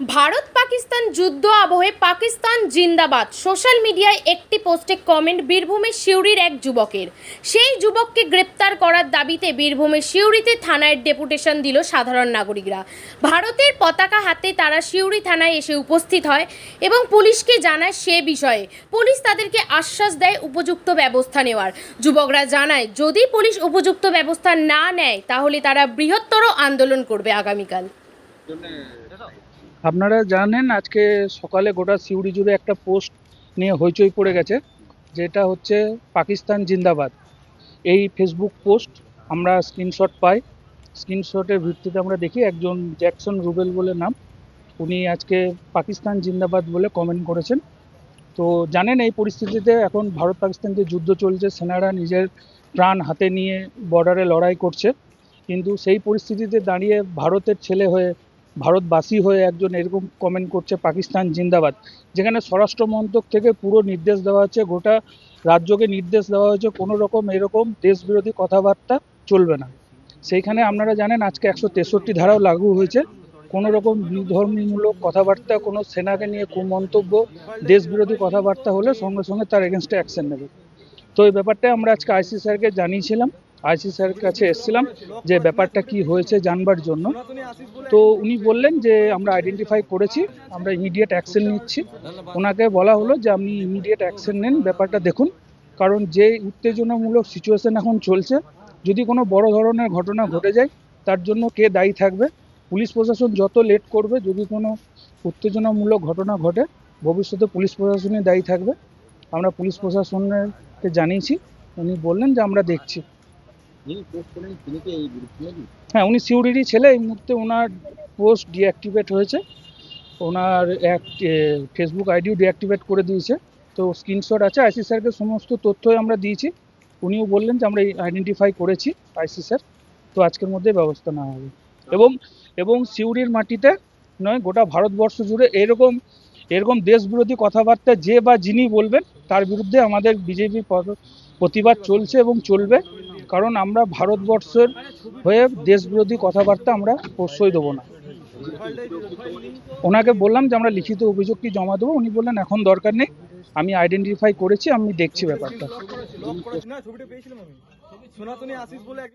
ভারত পাকিস্তান যুদ্ধ আবহে পাকিস্তান জিন্দাবাদ। সোশ্যাল মিডিয়ায় একটি পোস্টে কমেন্ট বীরভূমের সিউড়ির এক যুবকের। সেই যুবককে গ্রেপ্তার করার দাবিতে বীরভূমের সিউড়িতে থানায় ডেপুটেশন দিল সাধারণ নাগরিকরা। ভারতের পতাকা হাতে তারা সিউড়ি থানায় এসে উপস্থিত হয় এবং পুলিশকে জানায় সে বিষয়ে। পুলিশ তাদেরকে আশ্বাস দেয় উপযুক্ত ব্যবস্থা নেওয়ার। যুবকরা জানায়, যদি পুলিশ উপযুক্ত ব্যবস্থা না নেয়, তাহলে তারা বৃহত্তর আন্দোলন করবে আগামীকাল। আপনারা জানেন, আজকে সকালে গোটা সিউড়ি জুড়ে একটা পোস্ট নিয়ে হইচই পড়ে গেছে, যেটা হচ্ছে পাকিস্তান জিন্দাবাদ। এই ফেসবুক পোস্ট আমরা স্ক্রিনশট পাই। স্ক্রিনশটের ভিত্তিতে আমরা দেখি একজন জ্যাকসন রুবেল বলে নাম। উনি আজকে পাকিস্তান জিন্দাবাদ বলে কমেন্ট করেছেন। তো জানেন, এই পরিস্থিতিতে এখন ভারত পাকিস্তান যে যুদ্ধ চলছে, সেনারা নিজের প্রাণ হাতে নিয়ে বর্ডারে লড়াই করছে। কিন্তু সেই পরিস্থিতিতে দাঁড়িয়ে ভারতের ছেলে হয়ে ভারতবাসী হয়ে একজন এরকম কমেন্ট করছে, পাকিস্তান জিন্দাবাদ। যেখানে স্বরাষ্ট্র মন্ত্রক থেকে পুরো নির্দেশ দেওয়া হচ্ছে গোটা রাজ্যকে নির্দেশ দেওয়া হয়েছে, কোনো রকম এরকম দেশবিরোধী কথাবার্তা চলবে না। সেইখানে আপনারা জানেন আজকে একশো তেষট্টি ধারাও লাগু হয়েছে। কোনো রকম বিধর্মীমূলক কথাবার্তা, কোনো সেনাকে নিয়ে কোন কুমন্তব্য, দেশবিরোধী কথাবার্তা হলে সঙ্গে সঙ্গে তার এগেনস্টে অ্যাকশন নেবে। তো এই ব্যাপারটা আমরা আজকে আইসি স্যারকে জানিয়েছিলাম। আইসি স্যারের কাছে এসেছিলাম যে ব্যাপারটা কি হয়েছে জানবার জন্য। তো উনি বললেন যে আমরা আইডেন্টিফাই করেছি, আমরা ইমিডিয়েট অ্যাকশন নিচ্ছি। ওনাকে বলা হলো যে আপনি ইমিডিয়েট অ্যাকশন নেন, ব্যাপারটা দেখুন। কারণ যে উত্তেজনামূলক সিচুয়েশন এখন চলছে, যদি কোনো বড় ধরনের ঘটনা ঘটে যায়, তার জন্য কে দায়ী থাকবে? পুলিশ প্রশাসন যত লেট করবে, যদি কোনো উত্তেজনামূলক ঘটনা ঘটে, ভবিষ্যতে পুলিশ প্রশাসনই দায়ী থাকবে। আমরা পুলিশ প্রশাসনকে জানিয়েছি। উনি বললেন যে আমরা দেখছি। হ্যাঁ উনি সিউড়িরই ছেলে। এই মুহূর্তে ওনার পোস্ট ডিঅ্যাক্টিভেট হয়েছে। ওনার ফেসবুক আইডিও ডিঅ্যাক্টিভেট করে দিয়েছে। তো স্ক্রিনশট আছে। আইসি স্যারকে সমস্ত তথ্যই আমরা দিয়েছি। উনিও বললেন যে আমরা আইডেন্টিফাই করেছি আইসি স্যার তো আজকের মধ্যে ব্যবস্থা নেওয়া হবে। এবং এবং সিউড়ির মাটিতে নয়, গোটা ভারতবর্ষ জুড়ে এরকম এরকম দেশবিরোধী কথাবার্তা যে বা যিনি বলবেন, তার বিরুদ্ধে আমাদের বিজেপি প্রতিবাদ চলছে এবং চলবে। কারণ আমরা ভারতবর্ষের হয়ে দেশবিরোধী কথাবার্তা আমরা প্রশ্রয় দেবো না। ওনাকে বললাম যে আমরা লিখিত অভিযোগটি জমা দেবো? উনি বললেন, এখন দরকার নেই, আমি আইডেন্টিফাই করেছি, আমি দেখছি ব্যাপারটা।